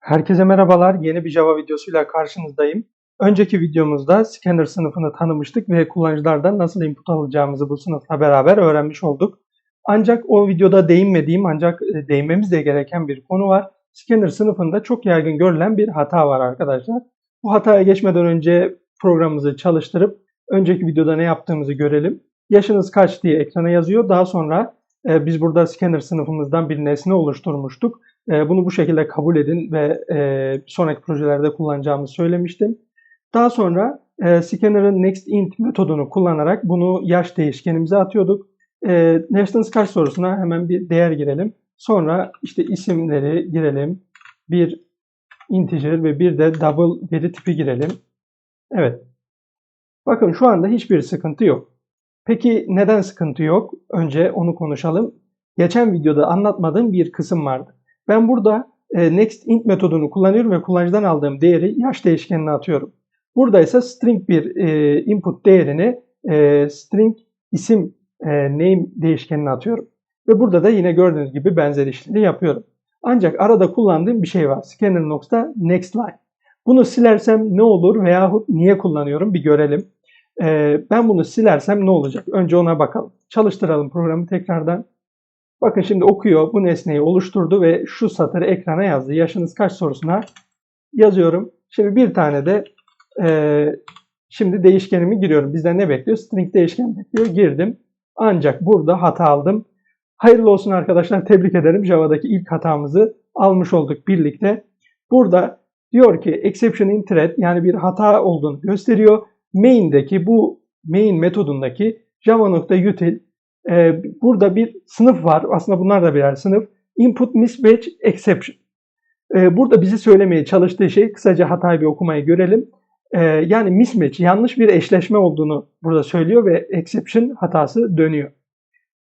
Herkese merhabalar. Yeni bir Java videosuyla karşınızdayım. Önceki videomuzda scanner sınıfını tanımıştık ve kullanıcılardan nasıl input alacağımızı bu sınıfla beraber öğrenmiş olduk. Ancak o videoda değinmediğim ancak e, değinmemiz de gereken bir konu var. Scanner sınıfında çok yaygın görülen bir hata var arkadaşlar. Bu hataya geçmeden önce programımızı çalıştırıp önceki videoda ne yaptığımızı görelim. Yaşınız kaç diye ekrana yazıyor. Daha sonra e, biz burada scanner sınıfımızdan bir nesne oluşturmuştuk. E, bunu bu şekilde kabul edin ve e, sonraki projelerde kullanacağımızı söylemiştim. Daha sonra e, scanner'ın nextInt metodunu kullanarak bunu yaş değişkenimize atıyorduk. E, yaşınız kaç sorusuna hemen bir değer girelim. Sonra işte isimleri girelim. Bir integer ve bir de double veri tipi girelim. Evet. Bakın şu anda hiçbir sıkıntı yok. Peki neden sıkıntı yok? Önce onu konuşalım. Geçen videoda anlatmadığım bir kısım vardı. Ben burada e, nextInt metodunu kullanıyorum ve kullanıcıdan aldığım değeri yaş değişkenine atıyorum. Burada ise string bir e, input değerini e, string isim name değişkenine atıyorum. Ve burada da yine gördüğünüz gibi benzer işleri yapıyorum. Ancak arada kullandığım bir şey var. Scanner nokta next line. Bunu silersem ne olur veyahut niye kullanıyorum bir görelim. Ben bunu silersem ne olacak? Önce ona bakalım. Çalıştıralım programı tekrardan. Bakın şimdi okuyor. Bu nesneyi oluşturdu ve şu satırı ekrana yazdı. Yaşınız kaç sorusuna yazıyorum. Şimdi bir tane de e, şimdi değişkenimi giriyorum. Bizden ne bekliyor? String değişken bekliyor. Girdim. Ancak burada hata aldım. Hayırlı olsun arkadaşlar. Tebrik ederim. Java'daki ilk hatamızı almış olduk birlikte. Burada diyor ki exception in thread yani bir hata olduğunu gösteriyor. Main'deki bu main metodundaki java.util e, burada bir sınıf var. Aslında bunlar da birer sınıf. Input mismatch exception. E, burada bizi söylemeye çalıştığı şey kısaca hatayı bir okumayı görelim. E, yani mismatch yanlış bir eşleşme olduğunu burada söylüyor ve exception hatası dönüyor.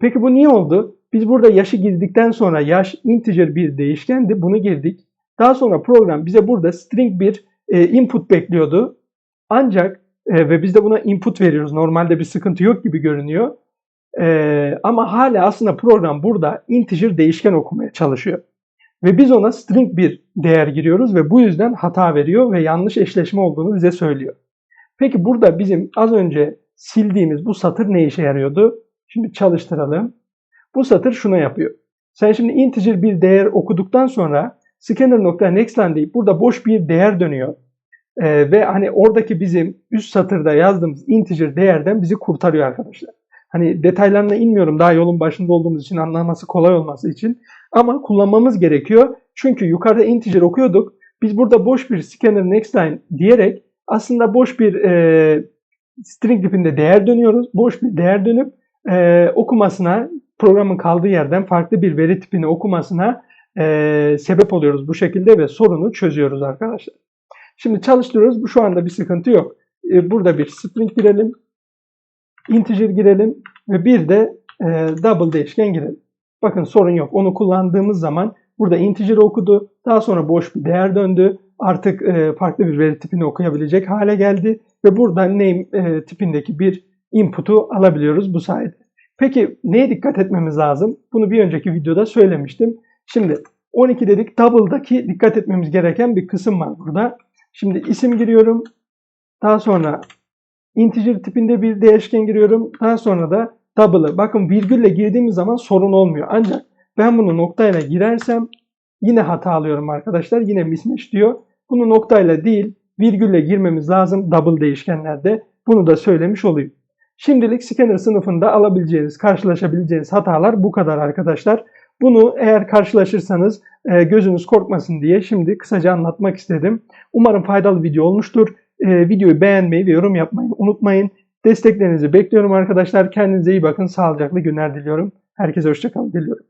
Peki bu niye oldu? Biz burada yaşı girdikten sonra yaş integer bir değişkendi. Bunu girdik. Daha sonra program bize burada string bir e, input bekliyordu. Ancak e, ve biz de buna input veriyoruz. Normalde bir sıkıntı yok gibi görünüyor. Ee, ama hala aslında program burada integer değişken okumaya çalışıyor. Ve biz ona string bir değer giriyoruz ve bu yüzden hata veriyor ve yanlış eşleşme olduğunu bize söylüyor. Peki burada bizim az önce sildiğimiz bu satır ne işe yarıyordu? Şimdi çalıştıralım. Bu satır şuna yapıyor. Sen şimdi integer bir değer okuduktan sonra scanner.nextline deyip burada boş bir değer dönüyor. Ee, ve hani oradaki bizim üst satırda yazdığımız integer değerden bizi kurtarıyor arkadaşlar. Hani detaylarına inmiyorum daha yolun başında olduğumuz için anlaması kolay olması için. Ama kullanmamız gerekiyor. Çünkü yukarıda integer okuyorduk. Biz burada boş bir scanner next line diyerek aslında boş bir e, string tipinde değer dönüyoruz. Boş bir değer dönüp e, okumasına programın kaldığı yerden farklı bir veri tipini okumasına e, sebep oluyoruz bu şekilde ve sorunu çözüyoruz arkadaşlar. Şimdi çalıştırıyoruz. Bu şu anda bir sıkıntı yok. E, burada bir string girelim integer girelim ve bir de e, double değişken girelim. Bakın sorun yok. Onu kullandığımız zaman burada integer okudu. Daha sonra boş bir değer döndü. Artık e, farklı bir veri tipini okuyabilecek hale geldi. Ve burada name e, tipindeki bir input'u alabiliyoruz bu sayede. Peki neye dikkat etmemiz lazım? Bunu bir önceki videoda söylemiştim. Şimdi 12 dedik double'daki dikkat etmemiz gereken bir kısım var burada. Şimdi isim giriyorum. Daha sonra integer tipinde bir değişken giriyorum. Daha sonra da double'ı. Bakın virgülle girdiğimiz zaman sorun olmuyor. Ancak ben bunu noktayla girersem yine hata alıyorum arkadaşlar. Yine mismatch diyor. Bunu noktayla değil virgülle girmemiz lazım double değişkenlerde. Bunu da söylemiş olayım. Şimdilik scanner sınıfında alabileceğiniz, karşılaşabileceğiniz hatalar bu kadar arkadaşlar. Bunu eğer karşılaşırsanız e, gözünüz korkmasın diye şimdi kısaca anlatmak istedim. Umarım faydalı video olmuştur. E, videoyu beğenmeyi ve yorum yapmayı unutmayın. Desteklerinizi bekliyorum arkadaşlar. Kendinize iyi bakın. Sağlıcaklı günler diliyorum. Herkese hoşçakalın diliyorum.